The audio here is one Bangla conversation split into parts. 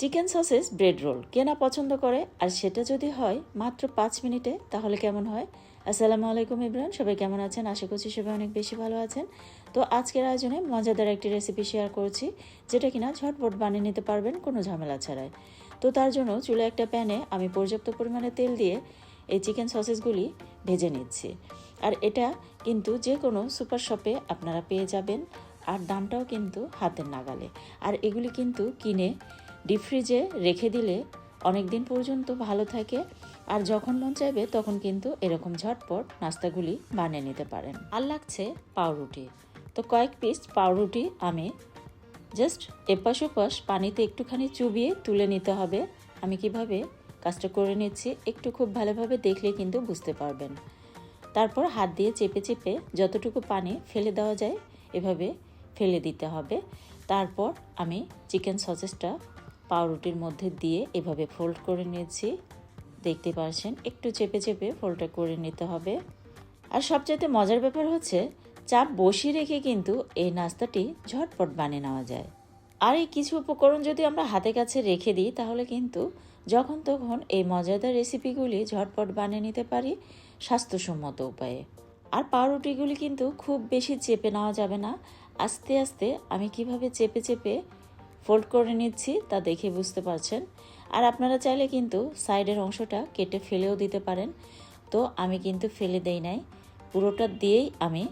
চিকেন সসেস ব্রেড রোল কেনা পছন্দ করে? আর সেটা যদি হয় মাত্র পাঁচ মিনিটে, তাহলে কেমন হয়? আসসালামু আলাইকুম ইব্রাহিম সবাই কেমন আছেন? আশা করছি সবাই অনেক বেশি ভালো আছেন। তো আজকের আয়োজনে মজাদার একটি রেসিপি শেয়ার করছি, যেটা কিনা ঝটপট বানিয়ে নিতে পারবেন কোনো ঝামেলা ছাড়াই। তো তার জন্য চুলে একটা প্যানে আমি পর্যাপ্ত পরিমাণে তেল দিয়ে এই চিকেন সসেসগুলি ভেজে নিচ্ছি। আর এটা কিন্তু যে কোনো সুপার শপে আপনারা পেয়ে যাবেন, আর দামটাও কিন্তু হাতের নাগালে। আর এগুলি কিন্তু কিনে ডিপ ফ্রিজে রেখে দিলে অনেক দিন পর্যন্ত ভালো থাকে। আর যখন মন চাইবে, তখন কিন্তু এরকম ঝটপট নাস্তাগুলি বানিয়ে নিতে পারেন। আর লাগছে পাউরুটি। তো কয়েক পিস পাউরুটি আমি জাস্ট এপাশ ওপাশ পানিতে একটুখানি চুবিয়ে তুলে নিতে হবে। আমি কীভাবে কাজটা করে নিচ্ছি, একটু খুব ভালোভাবে দেখলে কিন্তু বুঝতে পারবেন। তারপর হাত দিয়ে চেপে চেপে যতটুকু পানি ফেলে দেওয়া যায়, এভাবে ফেলে দিতে হবে। তারপর আমি চিকেন সসেসটা পাউরুটির মধ্যে দিয়ে এভাবে ফোল্ড করে নিয়েছি। দেখতে পাচ্ছেন, একটু চেপে চেপে ফোল্ডটা করে নিতে হবে। আর সবচাইতে মজার ব্যাপার হচ্ছে, চাপ বসিয়ে রেখে কিন্তু এই নাস্তাটি ঝটপট বানিয়ে নেওয়া যায়। আর এই কিছু উপকরণ যদি আমরা হাতে কাছে রেখে দিই, তাহলে কিন্তু যখন তখন এই মজাদার রেসিপিগুলি ঝটপট বানিয়ে নিতে পারি স্বাস্থ্যসম্মত উপায়ে। আর পাউরুটিগুলি কিন্তু খুব বেশি চেপে নেওয়া যাবে না। আস্তে আস্তে আমি কীভাবে চেপে চেপে ফোল্ড করে নিচ্ছি, তা দেখে বুঝতে পারছেন। আর আপনারা চাইলে কিন্তু সাইডের অংশটা কেটে ফেলেও দিতে পারেন। তো আমি কিন্তু ফেলে দেই নাই। পুরোটা দিয়েই আমি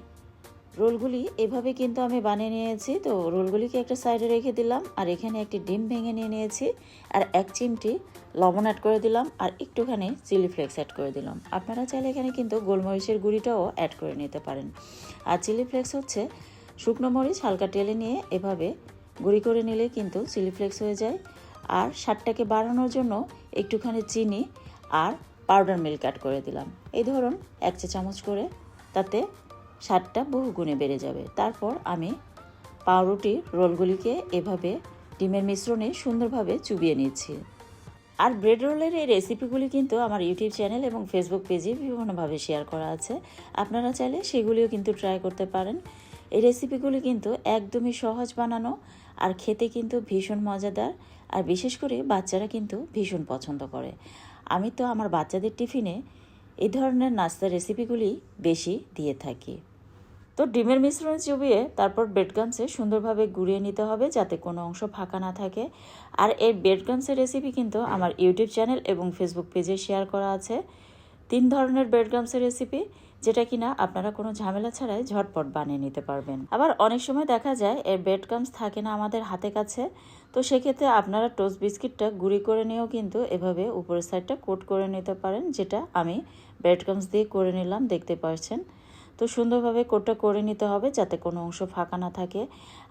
রোলগুলি এভাবে কিন্তু আমি বানিয়ে নিয়েছি। তো রোলগুলিকে একটা সাইডে রেখে দিলাম, আর এখানে একটি ডিম ভেঙে নিয়ে নিয়েছি। আর এক চিমটি লবণ অ্যাড করে দিলাম, আর একটুখানি চিলি ফ্লেক্স অ্যাড করে দিলাম। আপনারা চাইলে এখানে কিন্তু গোলমরিচের গুঁড়িটাও অ্যাড করে নিতে পারেন। আর চিলি ফ্লেক্স হচ্ছে শুকনো মরিচ হালকা টেলে নিয়ে এভাবে গুঁড়ি করে নিলে কিন্তু চিলি ফ্লেক্স হয়ে যায়। আর স্বাদটাকে বাড়ানোর জন্য একটুখানি চিনি আর পাউডার মিল্ক অ্যাড করে দিলাম। এই ধরুন এক চা চামচ করে, তাতে স্বাদটা বহু গুণে বেড়ে যাবে। তারপর আমি পাউরুটির রোলগুলিকে এভাবে ডিমের মিশ্রণে সুন্দরভাবে চুবিয়ে নিচ্ছি। আর ব্রেড রোলের এই রেসিপিগুলি কিন্তু আমার ইউটিউব চ্যানেল এবং ফেসবুক পেজে বিভিন্নভাবে শেয়ার করা আছে। আপনারা চাইলে সেগুলিও কিন্তু ট্রাই করতে পারেন। এই রেসিপিগুলি কিন্তু একদমই সহজ বানানো আর খেতে কিন্তু ভীষণ মজাদার, আর বিশেষ করে বাচ্চারা কিন্তু ভীষণ পছন্দ করে। আমি তো আমার বাচ্চাদের টিফিনে এই ধরনের নাস্তার রেসিপিগুলি বেশি দিয়ে থাকি। তো ডিমের মিশ্রণ চুবিয়ে তারপর ব্রেডগামসে সুন্দরভাবে গুঁড়িয়ে নিতে হবে যাতে কোনো অংশ ফাঁকা না থাকে। আর এই ব্রেডগামসের রেসিপি কিন্তু আমার ইউটিউব চ্যানেল এবং ফেসবুক পেজে শেয়ার করা আছে। তিন ধরনের ব্রেডগামসের রেসিপি যেটা কিনা আপনারা কোনো ঝামেলা ছাড়াই ঝটপট বানিয়ে নিতে পারবেন। আবার অনেক সময় দেখা যায় এর ব্রেডগামস থাকে না আমাদের হাতে কাছে, তো সেক্ষেত্রে আপনারা টোস্ট বিস্কিটটা গুঁড়ি করে নিয়েও কিন্তু এভাবে উপরের সাইডটা কোট করে নিতে পারেন, যেটা আমি ব্রেডগামস দিয়ে করে নিলাম, দেখতে পাচ্ছেন তো সুন্দরভাবে কোটটা করে নিতে হবে যাতে কোনো অংশ ফাঁকা না থাকে।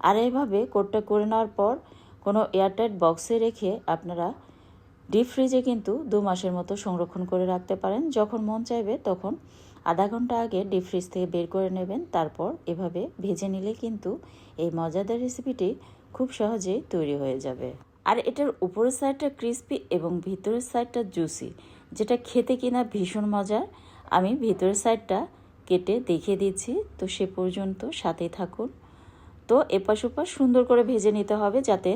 আর এইভাবে কোটটা করে নেওয়ার পর কোনো এয়ারটাইট বক্সে রেখে আপনারা ডিপ ফ্রিজে কিন্তু দু মাসের মতো সংরক্ষণ করে রাখতে পারেন। যখন মন চাইবে তখন আধা ঘণ্টা আগে ডিপ ফ্রিজ থেকে বের করে নেবেন, তারপর এভাবে ভেজে নিলে কিন্তু এই মজাদার রেসিপিটি খুব সহজেই তৈরি হয়ে যাবে। আর এটার উপরের সাইডটা ক্রিস্পি এবং ভিতরের সাইডটা জুসি যেটা খেতে কিনা ভীষণ মজার। আমি ভিতরের সাইডটা কেটে দেখিয়ে দিচ্ছি, তো সে পর্যন্ত সাথেই থাকুন। তো এপাশ ওপাশ সুন্দর করে ভেজে নিতে হবে যাতে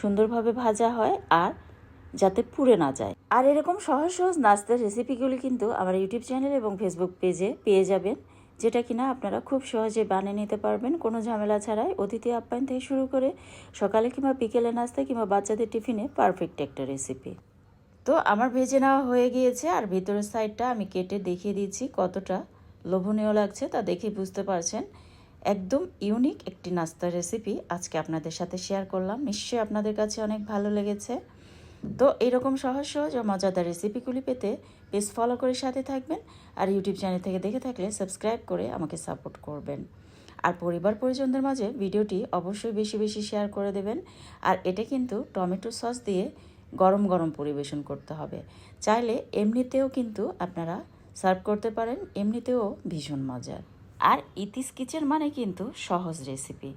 সুন্দরভাবে ভাজা হয়, আর যাতে পুড়ে না যায়। আর এরকম সহজ সহজ নাস্তার রেসিপিগুলি কিন্তু আমার ইউটিউব চ্যানেল এবং ফেসবুক পেজে পেয়ে যাবেন, যেটা কিনা আপনারা খুব সহজে বানিয়ে নিতে পারবেন। কোনো ঝামেলা ছাড়াই অতিথি আপ্যায়ন থেকে শুরু করে সকালে কিংবা বিকেলে নাস্তা কিংবা বাচ্চাদের টিফিনে পারফেক্ট একটা রেসিপি তো আমার ভেজে নেওয়া হয়ে গিয়েছে, আর ভিতরের সাইডটা আমি কেটে দেখিয়ে দিচ্ছি কতটা লোভনীয় লাগছে তা দেখে বুঝতে পারছেন। একদম ইউনিক একটি নাস্তার রেসিপি আজকে আপনাদের সাথে শেয়ার করলাম। নিশ্চয়ই আপনাদের কাছে অনেক ভালো লেগেছে। তো এইরকম সহজ সহজ ও মজাদার রেসিপিগুলি পেতে পেজ ফলো করে সাথে থাকবেন আর ইউটিউব চ্যানেল থেকে দেখে থাকলে সাবস্ক্রাইব করে আমাকে সাপোর্ট করবেন। আর পরিবার পরিজনদের মাঝে ভিডিওটি অবশ্যই বেশি বেশি শেয়ার করে দেবেন। আর এটা কিন্তু টমেটো সস দিয়ে গরম গরম পরিবেশন করতে হবে। চাইলে এমনিতেও কিন্তু আপনারা সার্ভ করতে পারেন, এমনিতেও ভীষণ মজার। আর ইতিস কিচেন মানে কিন্তু সহজ রেসিপি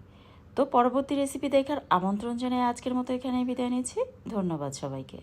তো পরবর্তী রেসিপি দেখার আমন্ত্রণ জানিয়ে আজকের মতো এখানেই বিদায় নিচ্ছি। ধন্যবাদ সবাইকে।